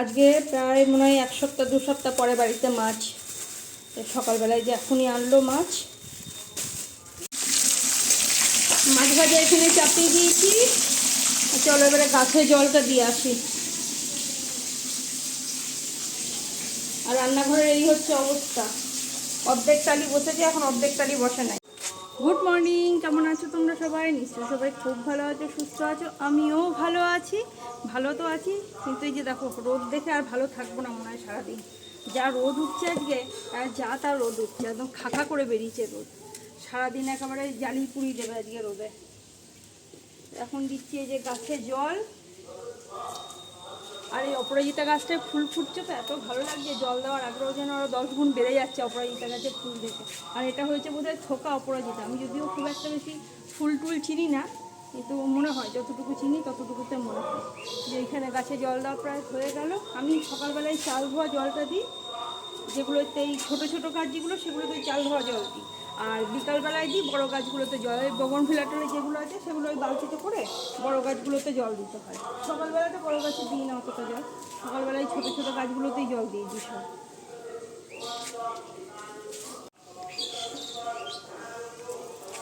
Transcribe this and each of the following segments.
আজকে প্রায় মনে হয় এক সপ্তাহ, দু সপ্তাহ পরে বাড়িতে মাছ। সকালবেলায় যে এখনই আনলো মাছ। মাছ ভাজা এখানে চাপিয়ে দিয়েছি। চলো এবারে গাছে জলটা দিয়ে আসি। আর রান্নাঘরের এই হচ্ছে অবস্থা। অর্ধেক টালি বসেছে, এখন অর্ধেক টালি বসে নাই। গুড মর্নিং, কেমন আছো তোমরা সবাই? নিশ্চয়ই সবাই খুব ভালো আছো, সুস্থ আছো। আমিও ভালো আছি। ভালো তো আছি, কিন্তু এই যে দেখো, রোদ দেখে আর ভালো থাকব না মনে হয় সারাদিন। যা রোদ উঠছে আজকে, আর যা তা রোদ উঠছে, একদম খাখা করে বেরিয়েছে রোদ। সারাদিন একেবারে জ্বালিয়ে পুড়িয়ে দেবে আজকে রোদে। এখন দিচ্ছি এই যে গাছে জল। আর এই অপরাজিতা গাছটায় ফুল ফুটছে তো, এত ভালো লাগছে, জল দেওয়ার আগ্রহ যেন আরও দশ গুণ বেড়ে যাচ্ছে অপরাজিতা গাছে ফুল দেখে। আর এটা হয়েছে বোধহয় থোকা অপরাজিতা। আমি যদিও খুব একটা বেশি ফুল টুল চিনি না কিন্তু মনে হয়, যতটুকু চিনি, ততটুকুতে মনে হয়। যে এখানে গাছে জল দেওয়া প্রায় হয়ে গেল। আমি সকালবেলায় চাল ধোয়া জলটা দিই, যেগুলোতে এই ছোটো ছোটো গাছ যেগুলো সেগুলোতে চাল ধোয়া জল দিই। আর বিকালবেলায় দিই বড়ো গাছগুলোতে জল। ওই বগন ফিলাটলে যেগুলো আছে, সেগুলো ওই বালতিতে করে বড়ো গাছগুলোতে জল দিতে হয়। সকালবেলাতে বড়ো গাছে দিই না অতটা জল। সকালবেলায় ছোটো ছোটো গাছগুলোতেই জল দিয়ে দিই সব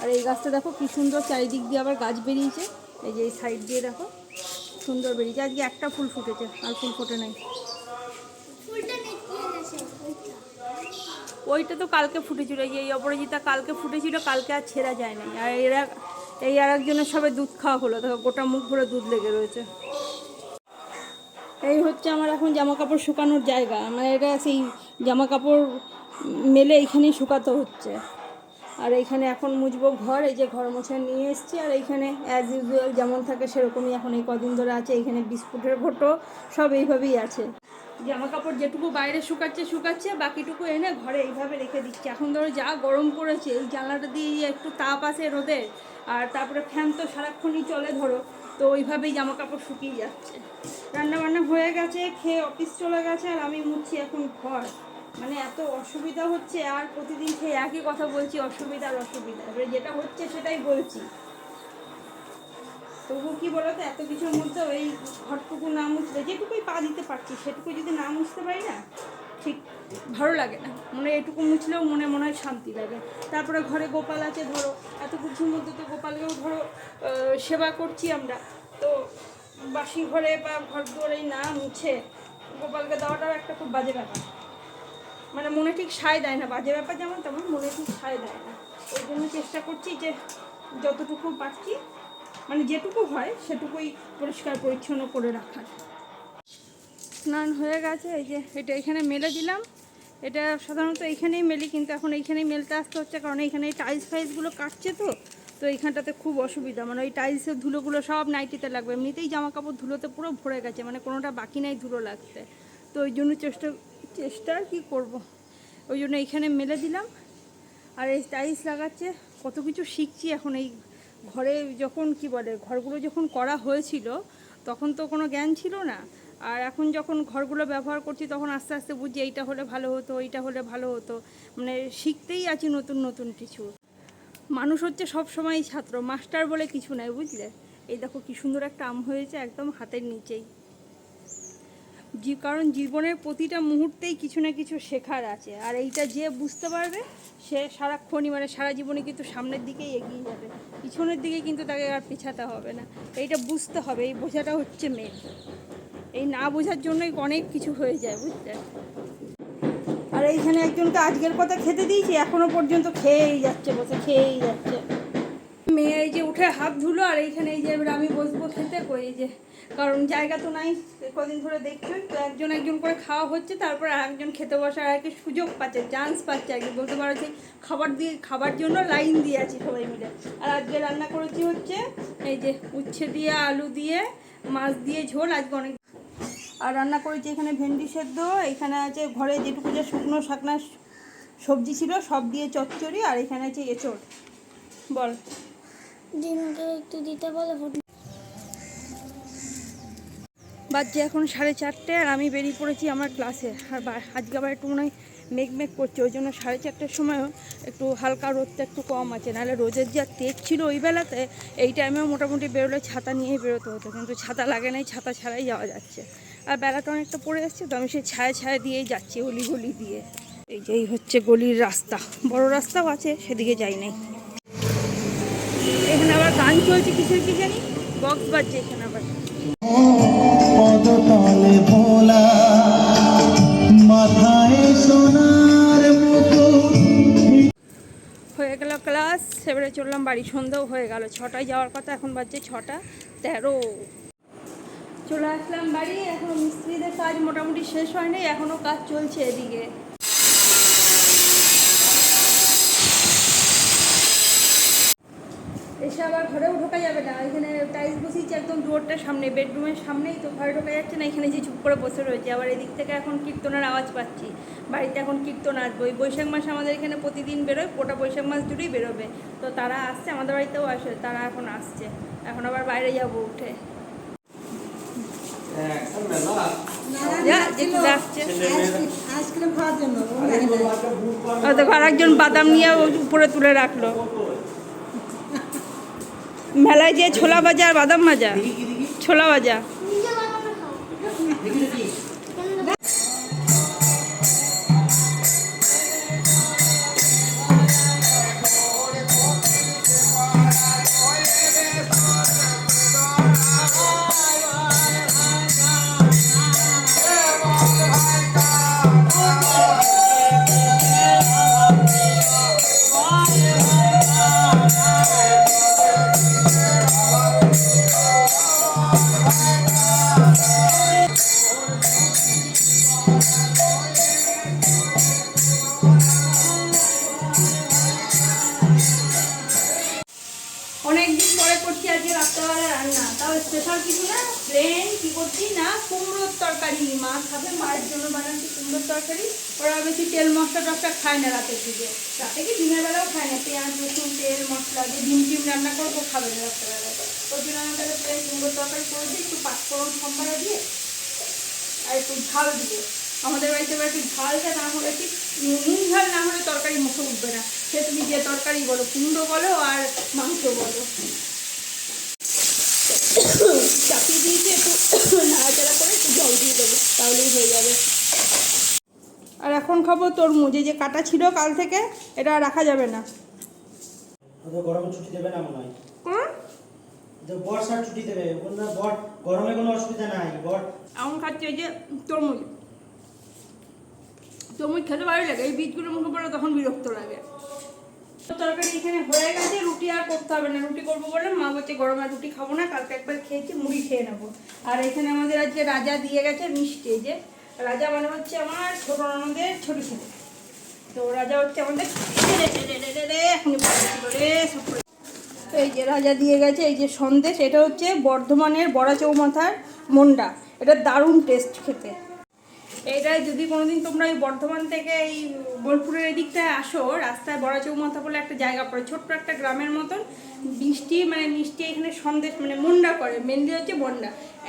আর এই গাছটা দেখো কি সুন্দর চারিদিক দিয়ে আবার গাছ বেরিয়েছে। এই যে এই সাইড দিয়ে দেখো সুন্দর বেরিয়েছে। আজকে একটা ফুল ফুটেছে আর ফুল ফোটে নাই। ওইটা। তো কালকে ফুটেছিল এই এই অপরাজিতা কালকে ফুটেছিল কালকে আর ছেঁড়া যায় নাই আর এরা এই আর একজনের সবাই দুধ খাওয়া হলো দেখো গোটা মুখ ভরে দুধ লেগে রয়েছে। এই হচ্ছে আমার এখন জামা কাপড় শুকানোর জায়গা। মানে এটা সেই জামা কাপড় মেলে এইখানেই শুকাতে হচ্ছে। আর এইখানে এখন মুছবো ঘর, এই যে ঘর মোছা নিয়ে এসেছি। আর এইখানে অ্যাজ ইউজুয়াল যেমন থাকে সেরকমই এখন এই কদিন ধরে আছে। এইখানে বিস্কুটের ঘটো, সব এইভাবেই আছে। জামা কাপড় যেটুকু বাইরে শুকাচ্ছে শুকাচ্ছে, বাকিটুকু এনে ঘরে এইভাবে রেখে দিচ্ছে। এখন ধরো যা গরম পড়েছে, এই জানলাটা দিয়ে একটু তাপ আসে রোদের, আর তারপরে ফ্যান তো সারাক্ষণই চলে ধরো, তো ওইভাবেই জামা কাপড় শুকিয়ে যাচ্ছে। রান্না বান্না হয়ে গেছে, খেয়ে অফিস চলে গেছে, আর আমি মুছছি এখন ঘর। মানে এত অসুবিধা হচ্ছে, আর প্রতিদিন সেই একই কথা বলছি অসুবিধার অসুবিধা। এবারে যেটা হচ্ছে সেটাই বলছি। তবু কি বলতো, এত কিছুর মধ্যে ওই ঘরটুকু না মুছলে, যেটুকুই পা দিতে পারছি সেটুকু যদি না মুছতে পারি না, ঠিক ভালো লাগে না। মনে এটুকু মুছলেও মনে মনে হয় শান্তি লাগে। তারপরে ঘরে গোপাল আছে, ধরো, এত কিছুর মধ্যে তো গোপালকেও ধরো সেবা করছি আমরা। তো বাসি ঘরে বা ঘর দুয়ারেই না মুছে, গোপালকে দেওয়াটাও একটা খুব বাজে ব্যাপার। মানে মনে ঠিক সায় দেয় না, বাজে ব্যাপার যেমন তেমন মনে ঠিক সায় দেয় না। ওই জন্য চেষ্টা করছি যে যতটুকু পারছি মানে যেটুকু হয় সেটুকুই পরিষ্কার পরিচ্ছন্ন করে রাখার। স্নান হয়ে গেছে, এই যে এটা এখানে মেলে দিলাম। এটা সাধারণত এইখানেই মেলি, কিন্তু এখন এইখানেই মেলতে আসতে হচ্ছে, কারণ এইখানে এই টাইলস ফাইলসগুলো কাটছে তো তো এইখানটাতে খুব অসুবিধা। মানে ওই টাইলসের ধুলোগুলো সব নাইটিতে লাগবে, এমনিতেই জামা কাপড় ধুলোতে পুরো ভরে গেছে মানে কোনোটা বাকি নাই ধুলো লাগতে তো ওই জন্য চেষ্টা চেষ্টা আর কি করব। ওই জন্য এইখানে মেলে দিলাম। আর এই টাইলস লাগাচ্ছে, কত কিছু শিখছি এখন এই ঘরে যখন কি বলে, ঘরগুলো যখন করা হয়েছিল, তখন তো কোনো জ্ঞান ছিল না। আর এখন যখন ঘরগুলো ব্যবহার করছি, তখন আস্তে আস্তে বুঝছি এইটা হলে ভালো হতো, এইটা হলে ভালো হতো। মানে শিখতেই আছি নতুন নতুন কিছু। মানুষ হচ্ছে সব সময় ছাত্র, মাস্টার বলে কিছু নাই, বুঝলে? এই দেখো কি সুন্দর একটা আম হয়েছে একদম হাতের নিচেই। কারণ জীবনের প্রতিটা মুহূর্তেই কিছু না কিছু শেখার আছে। আর এইটা যে বুঝতে পারবে, সে সারাক্ষণই মানে সারা জীবনে কিন্তু সামনের দিকেই এগিয়ে যাবে। পিছনের দিকে কিন্তু তাকে আর পিছাতে হবে না। এইটা বুঝতে হবে, এই বোঝাটা হচ্ছে মেন এই না বোঝার জন্যই অনেক কিছু হয়ে যায় বুঝতে আর এইখানে একজনকে আজকের কথা খেতে দিয়েছি, এখনও পর্যন্ত খেয়েই যাচ্ছে বসে, খেয়েই যাচ্ছে। মেয়ে এই যে উঠে হাত ধুলো আর এইখানে এই যে এবার আমি বসবো খেতে, কই এই যে, কারণ জায়গা তো নাই, কদিন ধরে দেখছি, তো একজন একজন করে খাওয়া হচ্ছে, তারপর একজন খেতে বসার আর কি সুযোগ পাচ্ছে চান্স পাচ্ছে আর কি, বলতে পারো যে খাবার দিয়ে, খাবার জন্য লাইন দিয়ে আছি সবাই মিলে। আর আজকে রান্না করেছি হচ্ছে এই যে উচ্ছে দিয়ে, আলু দিয়ে, মাছ দিয়ে ঝোল, আজকে অনেক আর রান্না করেছি এখানে ভেন্ডি সেদ্ধ, এখানে আছে ঘরে যেটুকু যে শুকনো শাকনা সবজি ছিল, সব দিয়ে চচ্চড়ি, আর এখানে আছে এঁচড়, বল। ডিমকে একটু দিতে বলে বাজছে এখন সাড়ে চারটে আর আমি বেরিয়ে পড়েছি আমার ক্লাসে। আর আজকে আবার একটু মনে হয় মেঘ মেঘ করছে, ওই জন্য সাড়ে চারটের সময়ও একটু হালকা রোদটা একটু কম আছে। নাহলে রোদের যা তেজ ছিল ওই বেলাতে, এই টাইমেও মোটামুটি বেরোলে ছাতা নিয়েই বেরোতে হতো, কিন্তু ছাতা লাগে নাই, ছাতা ছাড়াই যাওয়া যাচ্ছে। আর বেলাটা অনেকটা পড়ে যাচ্ছে, তো আমি সেই ছায়া ছায়া দিয়েই যাচ্ছি অলি গলি দিয়ে। এই যে, এই হচ্ছে গলির রাস্তা, বড় রাস্তাও আছে, সেদিকে যাই নাই। এখানে আবার গান চলছে কিসের কি জানি বক্স বাজছে এখানে আবার। পদতলে ভোলা মাথায় সোনার মুকুট। হয়ে গেল ক্লাস এবারে চললাম বাড়ি সন্ধ্যাও হয়ে গেল। ছটায় যাওয়ার কথা এখন বাজছে ছটা তেরো। চলে আসলাম বাড়ি এখন মিস্ত্রিদের কাজ মোটামুটি শেষ হয়নি এখনও কাজ চলছে এদিকে। আবার ঘরেও ঢোকা যাবে না। এখানে টাইলস বসিয়েছে একদম ডোরটার সামনে বেডরুমের সামনেই তো ঘরে ঢোকা যাচ্ছে না এখানে যে চুপ করে বসে রয়েছে। আবার এদিক থেকে এখন কীর্তনের আওয়াজ পাচ্ছি। বাড়িতে এখন কীর্তন আসবে। ওই বৈশাখ মাস আমাদের এখানে প্রতিদিন বেরোয় গোটা বৈশাখ মাস জুড়েই বেরোবে। তো তারা আসছে আমাদের বাড়িতেও আসে তারা এখন আসছে। এখন আবার বাইরে যাব উঠে। দেখো আর একজন বাদাম নিয়ে উপরে তুলে রাখল। মেলায় যে ছোলা ভাজা আর বাদাম ভাজা। ছোলা ভাজা। তরকারি, মা খাবে, মায়ের জন্য বানাচ্ছি কুমড়োর তরকারি। ওরা বেশি তেল মশলা টশলা খায় না রাতের দিকে রাতে কি দিনের বেলাও খায় না, পেঁয়াজ, রসুন, তেল, মশলা দিয়ে ডিম টিম রান্না করব খাবে না রাত্রেবেলা ওই জন্য আমি তাহলে প্লেন কুমড়োর তরকারি করে দিই, একটু পাঁচফোড়ন সম্বারা দিয়ে, আর একটু ঝাল দিয়ে আমাদের বাড়িতে এবার একটু ঝালটা না হলে ঠিক নুন ঝাল না হলে তরকারি মুখে উঠবে না। সে তুমি যে তরকারি বলো, কুমড়ো বলো আর মাংস বলো। চাপিয়ে দিয়েছি একটু জল দিয়ে দেবো তাহলেই হয়ে যাবে। আর এখন খাব তরমুজ এই যে কাটা ছিল কাল থেকে এটা রাখা যাবে না। ওদের গরমে ছুটি দেবে না মনে হয়? বর্ষার ছুটি দেবে। বর গরমে কোনো অসুবিধা নাই বর। এখন খাচ্ছি ওই যে তরমুজ। তরমুজ খেতে ভালো লাগে এই বীজগুলো মুখে পড়ে তখন বিরক্ত লাগে। তরকারি এখানে হয়ে গেছে, রুটি আর করতে হবে না। রুটি করব বলে মা বলছে, গরমে রুটি খাব না, কালকে একবার খেয়েছি মুড়ি খেয়ে নেব। আর এখানে আমাদের আজকে রাজা দিয়ে গেছে মিষ্টি যে। রাজা মানে হচ্ছে আমার ছোট ননদের ছোট ছেলে। তো রাজা হচ্ছে আমাদের এই যে রাজা দিয়ে গেছে, এই যে সন্দেশ, এটা হচ্ছে বর্ধমানের বড়া চৌমাথার মন্ডা। এটা দারুণ টেস্ট খেতে। এটা যদি কোনোদিন তোমরা ওই বর্ধমান থেকে এই বোলপুরের এদিকটায় আসো, রাস্তায় বড়া চৌমাথা বলে একটা জায়গা পড়ে, ছোট্ট একটা গ্রামের মতন, মিষ্টি মানে মিষ্টি এখানে সন্দেশ মানে মন্ডা করে মেনলি হচ্ছে মন্ডা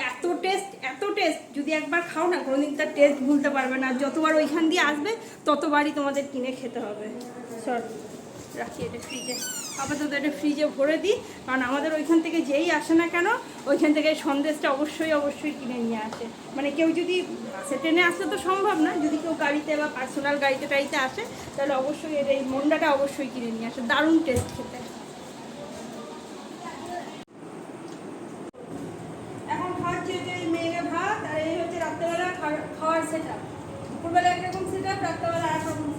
এত টেস্ট এত টেস্ট যদি একবার খাও না, কোনোদিন তার টেস্ট ভুলতে পারবে না। যতবার ওইখান দিয়ে আসবে, ততবারই তোমাদের কিনে খেতে হবে। সর রাখি এটা ফ্রিজে আপাতত এটা ফ্রিজে ভরে দিই। কারণ আমাদের ওইখান থেকে যেই আসে না কেন, ওইখান থেকে সন্দেশটা অবশ্যই অবশ্যই কিনে নিয়ে আসে। মানে কেউ যদি বাসে ট্রেনে আসতে তো সম্ভব না, যদি কেউ গাড়িতে বা পার্সোনাল গাড়িতে টাড়িতে আসে, তাহলে অবশ্যই এর এই মন্ডাটা অবশ্যই কিনে নিয়ে আসে। দারুণ টেস্ট খেতে। এখন ভাত, আর এই হচ্ছে রাত্রেবেলা খাওয়া- খাওয়ার সেট দুপুরবেলা একরকম সেট আপ একরকম আপ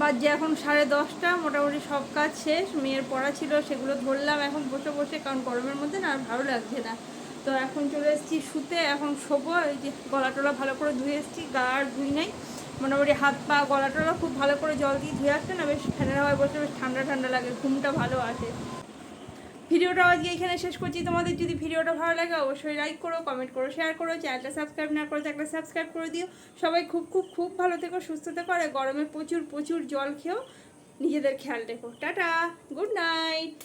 বাজে এখন সাড়ে দশটা, মোটামুটি সব কাজ শেষ, মেয়ের পড়া ছিল সেগুলো ধরলাম এখন বসে বসে, কারণ গরমের মধ্যে না আর ভালো লাগছে না। তো এখন চলে এসেছি শুতে, এখন শোবো, এই যে গলা টলা ভালো করে ধুয়ে এসেছি, গা আর ধুই নাই। মোটামুটি হাত পা, গলা টলা খুব ভালো করে জল দিয়ে ধুয়ে আসছে না, বেশ ফ্যানের হাওয়ায় বসে বেশ ঠান্ডা ঠান্ডা লাগে, ঘুমটা ভালো আসে। ভিডিওটা আজকে এখানে শেষ করছি। তোমাদের যদি ভিডিওটা ভালো লাগে অবশ্যই লাইক করো কমেন্ট করো শেয়ার করো চ্যানেলটা সাবস্ক্রাইব না করো থাকলে সাবস্ক্রাইব করে দিও। সবাই খুব খুব খুব ভালো থেকো, সুস্থ থেকো, আর গরমে প্রচুর প্রচুর জল খেয়েও নিজেদের খেয়াল রেখো। Tata good night